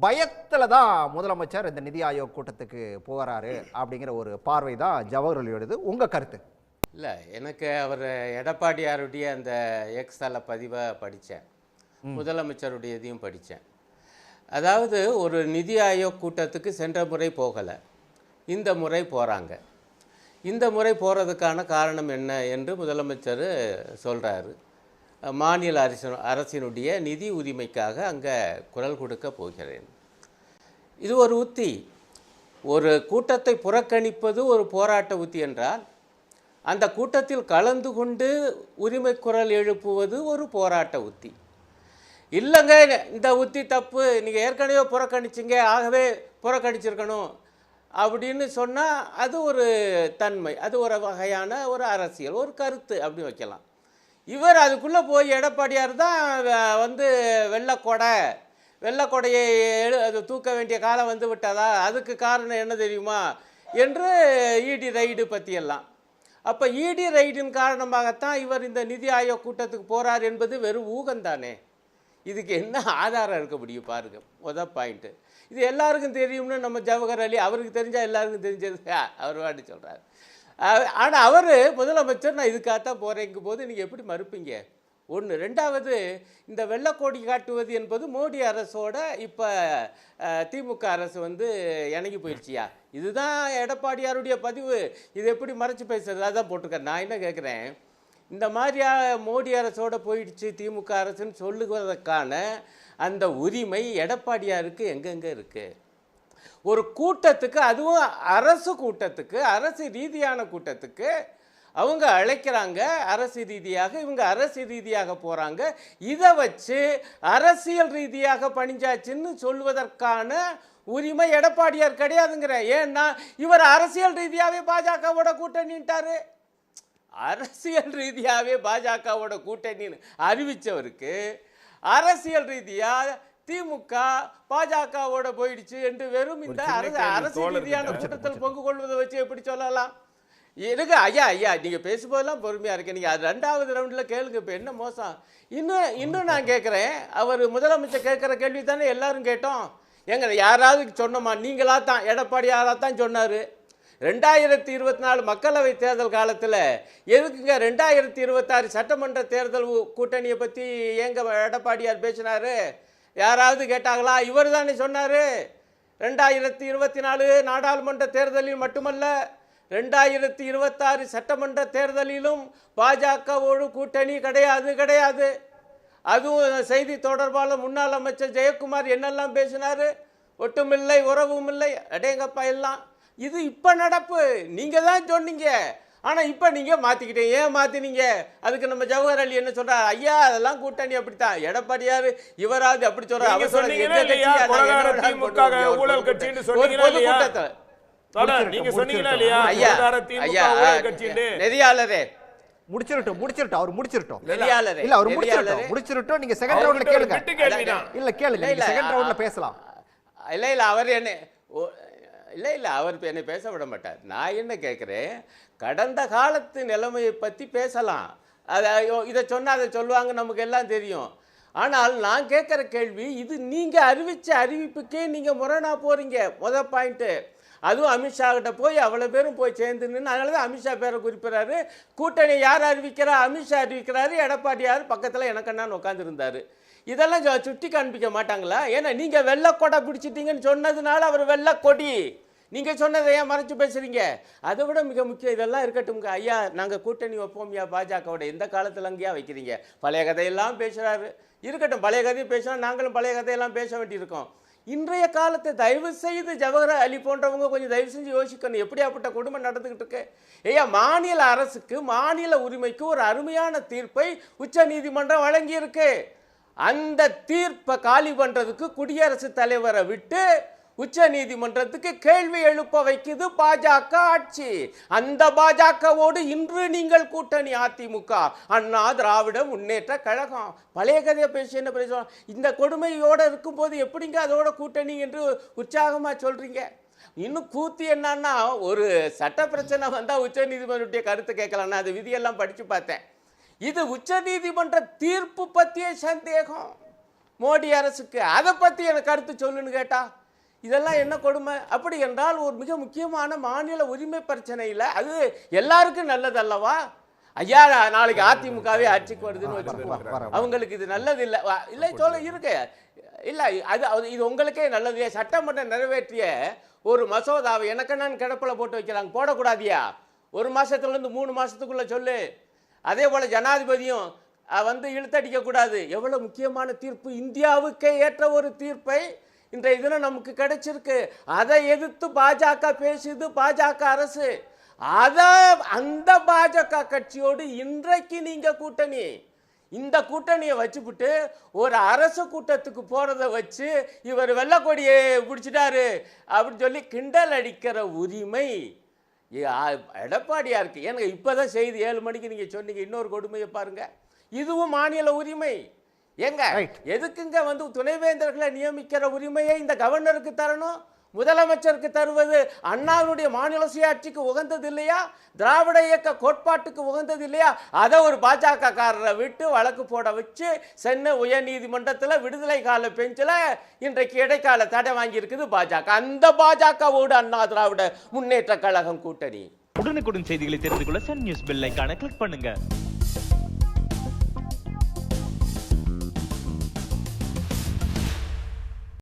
பயத்துல தான் முதலமைச்சர் இந்த நிதி ஆயோக் கூட்டத்துக்கு போறாரு அப்படிங்கிற ஒரு பார்வை தான் ஜவஹர் அலியோடது உங்க கருத்து? இல்லை எனக்கு அவர் எடப்பாடியாருடைய அந்த எக்ஸ் தள பதிவை படித்தேன் முதலமைச்சருடைய இதையும் படித்தேன் அதாவது ஒரு நிதி ஆயோக் கூட்டத்துக்கு சென்ற முறை போகலை. இந்த முறை போகிறாங்க இந்த முறை போகிறதுக்கான காரணம் என்ன என்று முதலமைச்சர் சொல்கிறாரு மாநில அரசு அரசினுடைய நிதி உரிமைக்காக அங்கே குரல் கொடுக்க போகிறேன். இது ஒரு உத்தி. ஒரு கூட்டத்தை புறக்கணிப்பது ஒரு போராட்ட உத்தி என்றால் அந்த கூட்டத்தில் கலந்து கொண்டு உரிமை குரல் எழுப்புவது ஒரு போராட்ட உத்தி. இல்லைங்க இந்த உத்தி தப்பு. நீங்கள் ஏற்கனவே புறக்கணிச்சிங்க ஆகவே புறக்கணிச்சிருக்கணும் அப்படின்னு சொன்னால் அது ஒரு தன்மை அது ஒரு வகையான ஒரு அரசியல் ஒரு கருத்து அப்படி வைக்கலாம். இவர் அதுக்குள்ளே போய் எடப்பாடியார் தான் வந்து வெள்ளக்கொடை வெள்ளக்கொடையை எழு அது தூக்க வேண்டிய காலம் வந்து விட்டதா? அதுக்கு காரணம் என்ன தெரியுமா? என்று இடி ரைடு பற்றியெல்லாம் அப்போ இடி ரைடின் காரணமாகத்தான் இவர் இந்த நிதி ஆயோக் கூட்டத்துக்கு போகிறார் என்பது வெறும் ஊகம்தானே இதுக்கு என்ன ஆதாரம் இருக்க முடியும் பாருங்க முத பாயிண்ட்டு இது எல்லாருக்கும் தெரியும்னு நம்ம ஜவஹர் அலி அவருக்கு தெரிஞ்சால் எல்லாருக்கும் தெரிஞ்சது. அவர் வாட்டி சொல்கிறார் ஆனால் அவர் முதலமைச்சர் நான் இதுக்காகத்தான் போகிறேங்கும் போது நீங்கள் எப்படி மறுப்பீங்க? ஒன்று ரெண்டாவது இந்த வெள்ளக்கோடி காட்டுவது என்பது மோடி அரசோட இப்போ திமுக அரசு வந்து இணங்கி போயிடுச்சியா இதுதான் எடப்பாடியாருடைய பதிவு. இது எப்படி மறைச்சு பேசுறது? அதான் போட்டிருக்கேன். நான் என்ன கேட்குறேன் இந்த மாதிரியா மோடி அரசோட போயிடுச்சு திமுக அரசுன்னு சொல்லுவதற்கான அந்த உரிமை எடப்பாடியாருக்கு எங்கெங்கே இருக்குது ஒரு கூட்டத்துக்கு அதுவும் அரசு கூட்டத்துக்கு அரசு ரீதியான கூட்டத்துக்கு அவங்க அழைக்கிறாங்க அரசு ரீதியாக இவங்க அரசு ரீதியாக போகிறாங்க இதை வச்சு அரசியல் ரீதியாக பணிஞ்சாச்சுன்னு சொல்வதற்கான உரிமை எடப்பாடியார் கிடையாதுங்கிறேன் ஏன்னா இவர் அரசியல் ரீதியாகவே பாஜகவோட கூட்டணிட்டாரு அரசியல் ரீதியாகவே பாஜகவோட கூட்டணின்னு அறிவித்தவருக்கு அரசியல் ரீதியாக திமுக பாஜகவோட போயிடுச்சு என்று வெறும் இந்த அரசு அரசு ரீதியான. கூட்டத்தில் பங்கு கொள்வதை வச்சு எப்படி சொல்லலாம்? எனக்கு ஐயா ஐயா நீங்கள் பேசும்போதெல்லாம் பொறுமையாக இருக்கு நீங்கள் அது ரெண்டாவது ரவுண்டில் கேளுங்க. இப்போ என்ன மோசம்? இன்னும் இன்னும் நான் கேட்குறேன் அவர் முதலமைச்சர் கேட்குற கேள்வி தானே எல்லாரும் கேட்டோம். எங்க யாராவது சொன்னோமா? நீங்களா தான் எடப்பாடியாரா தான் சொன்னார். ரெண்டாயிரத்தி இருபத்தி நாலு மக்களவை தேர்தல் காலத்தில் எதுக்குங்க ரெண்டாயிரத்தி இருபத்தாறு சட்டமன்ற தேர்தல் கூட்டணியை பற்றி ஏங்க எடப்பாடியார் பேசினாரு? யாராவது கேட்டாங்களா? இவர் தானே சொன்னார். ரெண்டாயிரத்தி இருபத்தி நாலு நாடாளுமன்ற தேர்தலில் மட்டுமல்ல ரெண்டாயிரத்தி இருபத்தாறு சட்டமன்ற தேர்தலிலும் பாஜகவோடு கூட்டணி கிடையாது கிடையாது. அதுவும் செய்தி தொடர்பாளர் முன்னாள் அமைச்சர் ஜெயக்குமார் என்னெல்லாம் பேசினாரு? ஒட்டுமில்லை உறவும் இல்லை அடேங்கப்பா எல்லாம். இது இப்போ நடப்பு. நீங்கள் தான் சொன்னீங்க. ஆனால் இப்போ நீங்கள் மாற்றிக்கிட்டீங்க ஏன் மாற்றினீங்க அதுக்கு நம்ம ஜவஹர் அலி என்ன சொல்றாரு? ஐயா அதெல்லாம் கூட்டணி அப்படித்தான். எடப்பாடியார் இவராது அப்படி நீங்க அவர் நெறியாளரே. முடிச்சிருட்டும் முடிச்சிருட்டும். அவர் முடிச்சிருட்டும். இல்ல அவர் முடிச்சிருட்டும். முடிச்சிருட்டும். நீங்க செகண்ட் ரவுண்ட்ல கேளுங்க. இல்ல கேளுங்க. இல்ல, நீங்க செகண்ட் ரவுண்ட்ல பேசலாம். இல்லை இல்லை அவர் என்ன ஓ- இல்லை இல்லை அவர் என்னை பேச விட மாட்டார். நான் என்ன கேட்குறேன்? கடந்த காலத்து நிலைமையை பற்றி பேசலாம். அதை ஐயோ, இதை சொன்னால் அதை சொல்லுவாங்க நமக்கு எல்லாம் தெரியும். ஆனால் நான் கேட்குற கேள்வி இது நீங்கள் அறிவித்த அறிவிப்புக்கே நீங்கள் முரணாக போகிறீங்க முத பாயிண்ட்டு அதுவும் அமித்ஷா கிட்ட போய் அவ்வளோ பேரும் போய் சேர்ந்து நின்று அதனால தான் அமித்ஷா பேரை குறிப்பிட்றாரு. கூட்டணி யார் அறிவிக்கிறா? அமித்ஷா அறிவிக்கிறாரு. எடப்பாடியார் பக்கத்தில் எனக்கண்ணான்னு உட்காந்துருந்தார் இதெல்லாம் சுட்டி காண்பிக்க மாட்டாங்களா? ஏன்னா நீங்கள் வெள்ளக்கொடை பிடிச்சிட்டீங்கன்னு சொன்னதுனால அவர் வெள்ளக்கொடி நீங்கள் சொன்னதை ஏன் மறைச்சு பேசுகிறீங்க அதை விட மிக முக்கியம் இதெல்லாம் இருக்கட்டும்ங்க ஐயா நாங்கள் கூட்டணி வைப்போம்யா பாஜகவோட எந்த காலத்தில் அங்கேயா வைக்கிறீங்க? பழைய கதையெல்லாம் பேசுகிறாரு இருக்கட்டும் பழைய கதையை பேசினா நாங்களும் பழைய கதையெல்லாம் பேச வேண்டியிருக்கோம். இன்றைய காலத்தை தயவு செய்து ஜவஹர் அலி போன்றவங்க கொஞ்சம் தயவு செஞ்சு யோசிக்கணும். எப்படியாப்பட்ட கொடுமை நடந்துக்கிட்டு இருக்கு? ஐயா மாநில அரசுக்கு மாநில உரிமைக்கு ஒரு அருமையான தீர்ப்பை உச்ச நீதிமன்றம் வழங்கியிருக்கு. அந்த தீர்ப்பை காலி பண்றதுக்கு குடியரசுத் தலைவரை விட்டு உச்ச நீதிமன்றத்துக்கு கேள்வி எழுப்ப வைக்குது பாஜக ஆட்சி. அந்த பாஜகவோடு இன்று நீங்கள் கூட்டணி அதிமுக. அண்ணா திராவிட முன்னேற்ற கழகம். பழைய கதையை பேசி என்ன பேசுவோம் இந்த கொடுமையோடு இருக்கும்போது எப்படிங்க அதோட கூட்டணி என்று உற்சாகமாக சொல்றீங்க? இன்னும் கூத்து என்னன்னா ஒரு சட்ட பிரச்சனை வந்தால் உச்ச நீதிமன்றத்துடைய கருத்தை கேட்கலாம் நான் அது விதியெல்லாம் படித்து பார்த்தேன். இது உச்ச நீதிமன்ற தீர்ப்பு பற்றிய சந்தேகம். மோடி அரசுக்கு அதை பத்தி எனக்கு கருத்து சொல்லுன்னு கேட்டா இதெல்லாம் என்ன கொடுமை? அப்படி என்றால் ஒரு மிக முக்கியமான மாநில உரிமை பிரச்சனை இல்லை அது எல்லாருக்கும் நல்லது அல்லவா ஐயா நாளைக்கு அதிமுகவே ஆட்சிக்கு வருதுன்னு வச்சுக்கோங்க. அவங்களுக்கு இது நல்லது இல்லை வா- இல்லை சொல்ல இருக்கு. இல்லை அது இது உங்களுக்கே நல்லது. சட்டமன்றம் நிறைவேற்றிய ஒரு மசோதாவை எனக்கு நான் கிடப்பில் போட்டு வைக்கிறாங்க. போடக்கூடாதியா? ஒரு மாசத்துல இருந்து மூணு மாசத்துக்குள்ள சொல்லு. அதே போல் ஜனாதிபதியும் வந்து இழுத்தடிக்கக்கூடாது. எவ்வளோ முக்கியமான தீர்ப்பு? இந்தியாவுக்கே ஏற்ற ஒரு தீர்ப்பை இன்றைய தினம் நமக்கு கிடைச்சிருக்கு. அதை எதிர்த்து பாஜக பேசுது பாஜக அரசு. அதை அந்த பாஜக கட்சியோடு இன்றைக்கு நீங்கள் கூட்டணி. இந்த கூட்டணியை வச்சுப்புட்டு ஒரு அரசு கூட்டத்துக்கு போகிறத வச்சு இவர் வெள்ளக்கொடியை பிடிச்சிட்டாரு அப்படின்னு சொல்லி கிண்டல் அடிக்கிற உரிமை எடப்பாடியாருக்கு ஏங்க இப்பதான் செய்தி ஏழு மணிக்கு நீங்க சொன்னீங்க. இன்னொரு கொடுமையை பாருங்க. இதுவும் மாநில உரிமை. ஏங்க. எதுக்குங்க வந்து துணைவேந்தர்களை நியமிக்கிற உரிமையை இந்த கவர்னருக்கு தரணும்? முதலமைச்சருக்கு தருவது அண்ணாவுடைய மாநில சுயாட்சிக்கு உகந்தது இல்லையா? திராவிட இயக்க கோட்பாட்டுக்கு உகந்தது இல்லையா? அதை ஒரு பாஜக காரரை விட்டு வழக்கு போட வச்சு சென்னை உயர்நீதிமன்றத்தில் விடுதலை கால பெஞ்சில் இன்றைக்கு இடைக்கால தடை வாங்கியிருக்குது பாஜக. அந்த பாஜகவோடு அண்ணா திராவிட முன்னேற்ற கழகம் கூட்டணி. உடனுக்குடன் செய்திகளை தெரிந்து கொள்ள சன் நியூஸ் பெல் ஐகானை கிளிக் பண்ணுங்க.